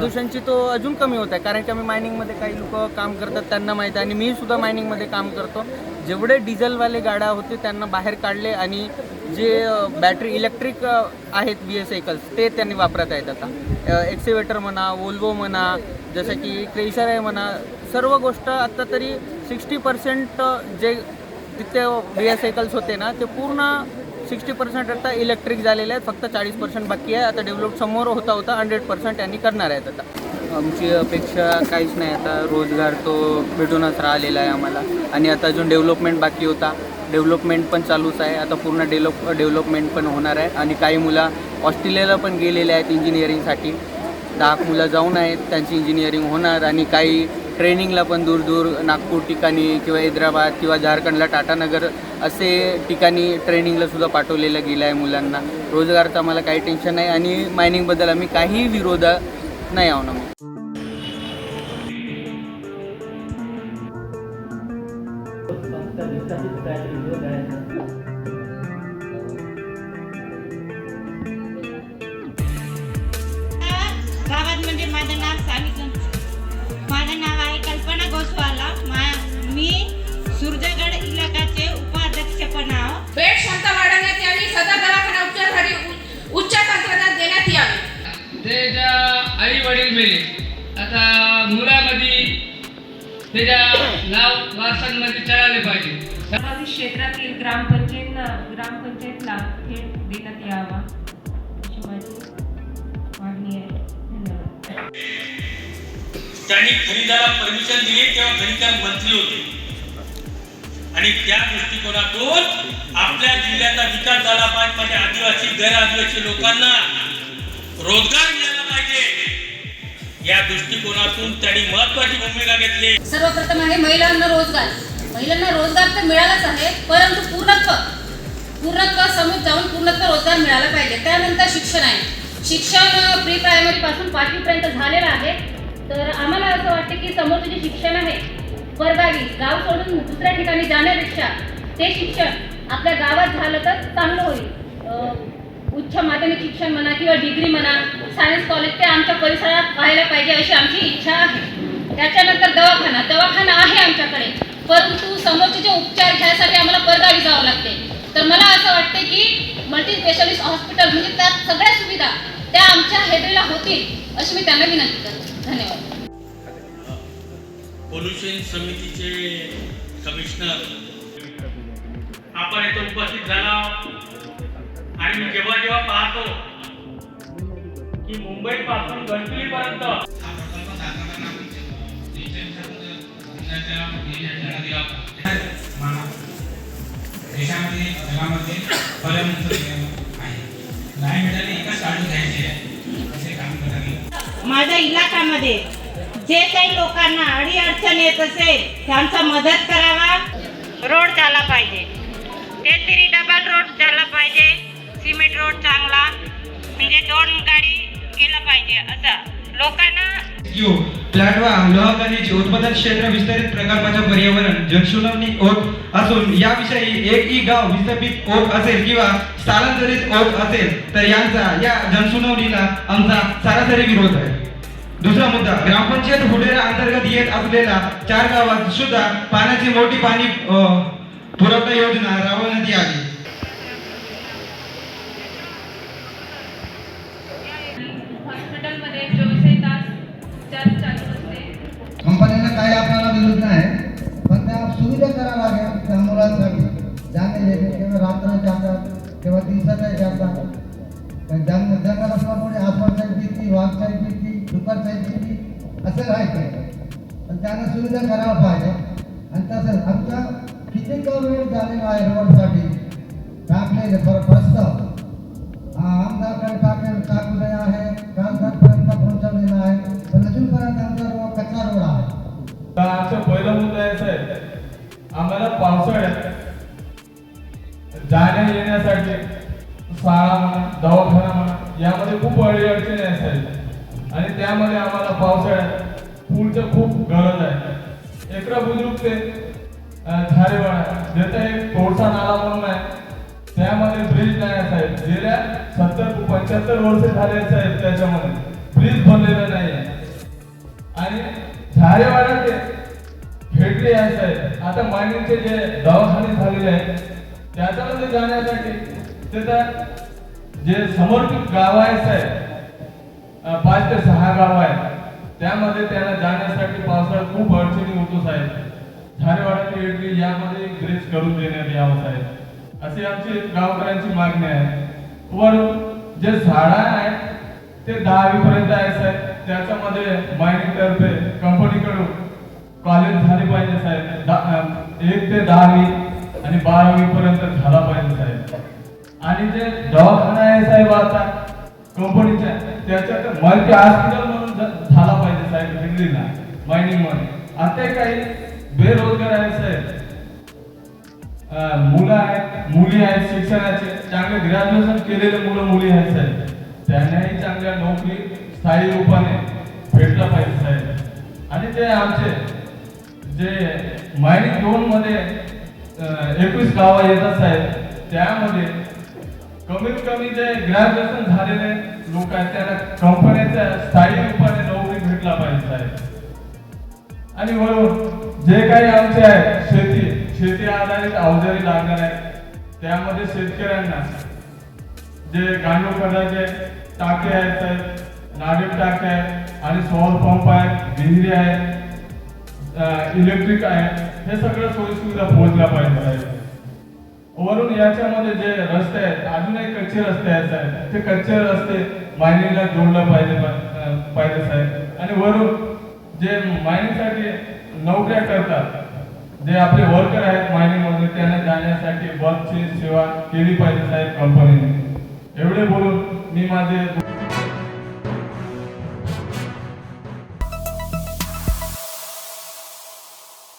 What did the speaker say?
प्रदूषणची तो अजून कमी होत आहे. कारण की आम्ही मायनिंगमध्ये काही लोक काम करतात त्यांना माहीत आहे. आणि मी सुद्धा मायनिंगमध्ये काम करतो. जेवढे डिझेलवाले गाड्या होते त्यांना बाहेर काढले आणि जे बॅटरी इलेक्ट्रिक आहेत बी एस व्हेकल्स ते त्यांनी वापरत आहेत आता. एक्सिवेटर म्हणा वोल्वो म्हणा जसं की क्रेशर आहे म्हणा सर्व गोष्ट आत्ता तरी सिक्स्टी पर्सेंट जे तिथे बी एस व्हेकल्स होते ना ते पूर्ण सिक्स्टी पर्सेंट आता इलेक्ट्रिक झालेले आहेत फक्त चाळीस पर्सेंट बाकी आहे. आता डेव्हलप समोर होता होता हंड्रेड पर्सेंट त्यांनी करणार आहेत आता. आमची अपेक्षा काहीच नाही आता. रोजगार तो भेटूनच राहिलेला आहे आम्हाला. आणि आता अजून डेव्हलपमेंट बाकी होता. डेव्हलपमेंट पण चालूच आहे. आता पूर्ण डेव्हलप डेव्हलपमेंट पण होणार आहे. आणि काही मुलं ऑस्ट्रेलियाला पण गेलेले आहेत इंजिनिअरिंगसाठी दहा मुलं जाऊन आहेत. त्यांची इंजिनिअरिंग होणार. आणि काही ट्रेनिंगला पण दूर दूर नागपूर ठिकाणी किंवा हैदराबाद किंवा झारखंडला टाटानगर असे ठिकाणी ट्रेनिंगला सुद्धा पाठवलेलं गेलं आहे मुलांना. रोजगारचं आम्हाला काही टेन्शन नाही आणि मायनिंगबद्दल आम्ही काही विरोध नाही आहो ना. म्हणजे माझं नाव सांगितलं माझं नाव गोस्वाला मा मी सुरजगड इलाकाचे उपाध्यक्ष पण आहो बेड क्षमता वाढवण्यात यावी. सदर दवाखाना उपचारासाठी उच्च तंत्रज्ञान देण्यात यावे. ते ज्या आई वडील मेले. आता मुलामध्ये त्याच्या नाव वारसांमध्ये चढाले पाहिजे. क्षेत्रातील ग्रामपंचायतला ग्रामपंचायतला थेट देण्यात यावा. अशी माझी मागणी आहे. धन्यवाद. त्यांनी खनिजाला परमिशन दिली तेव्हा खनिजा मंत्री होते. आणि त्या दृष्टिकोनातून आपल्या जिल्ह्याचा विकास झाला पाहिजे म्हणजे आदिवासी गैर आदिवासी लोकांना रोजगार मिळाला पाहिजे. या दृष्टिकोनातून त्यांनी महत्वाची भूमिका घेतली. सर्वप्रथम आहे महिलांना रोजगार. महिलांना रोजगार तर मिळालाच आहे परंतु पूर्णत्व पूर्णत्व समोर जाऊन पूर्णत्व रोजगार मिळाला पाहिजे. त्यानंतर शिक्षण आहे. शिक्षण प्री प्रायमरी पासून पाचवीपर्यंत झालेलं आहे. तर आम्हाला असं वाटतं की समोरचं जे शिक्षण आहे परगावी गाव सोडून दुसऱ्या ठिकाणी जाण्यापेक्षा ते शिक्षण आपल्या गावात झालं तर चांगलं होईल. उच्च माध्यमिक शिक्षण म्हणा किंवा डिग्री म्हणा सायन्स कॉलेज ते आमच्या परिसरात व्हायला पाहिजे अशी आमची इच्छा आहे. त्याच्यानंतर दवाखाना दवाखाना आहे आमच्याकडे. परंतु समोरचे जे उपचार घ्यायसाठी आम्हाला परगावी जावं लागते. तर मला असं वाटते की मल्टी स्पेशालिस्ट हॉस्पिटल म्हणजे त्यात सगळ्या सुविधा त्या आमच्या हेदरीला होतील अशी मी त्यांना विनंती करते. धन्यवाद. पोल्युशन समितीचे कमिशनर. आपण इथं उपस्थित झाला. आणि मी जेव्हा जेव्हा पाहतो की मुंबई पासून गणपती पर्यंत देशामध्ये जगामध्ये पर्यावरण आहे. नाही मिळाली एकाच काढून घ्यायची आहे. असे काम करावे माझ्या इलाकामध्ये जे काही लोकांना अडी अडचण येत असेल त्यांचा मदत करावा. रोड झाला पाहिजे. ते तरी डबल रोड झाला पाहिजे. सिमेंट रोड चांगला. म्हणजे दोन गाडी गेला पाहिजे असं. लोकांना प्लाटवा लोह खनिज उत्पादन क्षेत्र विस्तारित प्रकल्पाच्या पर्यावरण जनशुनावणी होत असून याविषयी एकही गाव विस्थापित होत असेल किंवा स्थलांतरित होत असेल तर यांचा या जनसुनावणीला आमचा सरासरी विरोध आहे. दुसरा मुद्दा ग्रामपंचायत फुटेरा अंतर्गत येत असलेल्या चार गावात सुद्धा पाण्याची मोठी पाणी पुरवठा योजना राबवण्यात यावी हॉस्पिटलमध्ये उपचार कंपन्यांना काही आपल्याला विरोध नाही पण त्या सुविधा करावं लागेल त्या मुलांसाठी. जाणे येणे किंवा रात्र जातात किंवा दिवसाच्या जातात जंग जंगल असल्यामुळे आसमानची भीती वाघचाही किती दुपारचाही भीती असं राहायचं. पण त्यांना सुविधा करायला पाहिजे. आणि तसंच आमचा किती का वेळ झालेला आहे रोडसाठी. टाकलेले पर प्रस्ताव. हा, आमदारकडे टाकले टाकलेले आहे तर आमचा पहिला मुद्दा याचा आहे. आम्हाला पावसाळ्यात जाण्या येण्यासाठी शाळा म्हणा दवाखाना म्हणा यामध्ये खूप अडी अडचणी असायच्या. आणि त्यामध्ये आम्हाला पावसाळ्यात पूलचं खूप गरज आहे. एकरा बुजुर्ग ते अं, झारेवाडा ज्याचा एक तोडसा नाला म्हणून आहे त्यामध्ये ब्रिज नाही असायत गेल्या सत्तर पंच्याहत्तर वर्ष झाले असायत त्याच्यामध्ये. ब्रिज बनलेला नाही आहे. आणि झारेवाडा ते खेडले आहे आता मांडीचे जे दवाखाने झालेले आहेत त्याच्यामध्ये जाण्यासाठी त्याचा जे समर्पित गाव आहे साहेब पाच ते सहा गाव आहेत त्यामध्ये त्यांना जाण्यासाठी पावसाळ्यात खूप अडचणी होतो साहेब. झारेवाडा ते इडली यामध्ये ग्रेस करून देण्यात यावं साहेब. अशी आमची गावकऱ्यांची मागणी आहे. वर जे झाडं आहेत ते दहावीपर्यंत आहे साहेब. त्याच्यामध्ये मायनिंग तर्फे कंपनीकडून कॉलेज झाले पाहिजे साहेब. एक ते दहावी आणि बारावी पर्यंत झाला पाहिजे साहेब. आणि जे दवाखाना आहे साहेब आता कंपनीच्या त्याच्यात मल्टी हॉस्पिटल म्हणून झाला पाहिजे साहेब दिल्लीला मायनिंगमध्ये. आता काही बेरोजगार आहे साहेब. मुलं आहेत मुली आहेत शिक्षणाचे. चांगले ग्रॅज्युएशन केलेले मुलं मुली आहेत साहेब. त्यांनाही चांगल्या नोकरी स्थायी रूपाने भेटला पाहिजे साहेब. आणि ते आमचे जे मायनिंग दोन मध्ये एकवीस गावं येतात साहेब त्यामध्ये कमीत कमी जे ग्रॅज्युएशन झालेले लोक आहेत त्यांना कंपन्याच्या स्थायी रूपाने नोकरी भेटला पाहिजे साहेब. आणि म्हणून जे काही आमचे आहे शेती शेती आधारित अवजारी लागणार आहे त्यामध्ये शेतकऱ्यांना जे गांडूळ खताचे टाके आहेत साहेब नाडेप टाके आहेत. आणि सौर पंप आहेत विहिरी आहेत इलेक्ट्रिक आहे. हे सगळं सोयी सुविधा पोहोचल्या पाहिजे वरून याच्यामध्ये जे रस्ते आहेत अजूनही कच्चे रस्ते आहेत साहेब. ते कच्चे रस्ते मायनिंगला जोडला पाहिजे पाहिजे साहेब. आणि वरून जे मायनिंगसाठी नोकऱ्या करतात जे आपले वर्कर आहेत मायनिंगमध्ये त्यांना जाण्यासाठी बसची सेवा केली पाहिजे साहेब कंपनीने एवढे बोलून मी माझे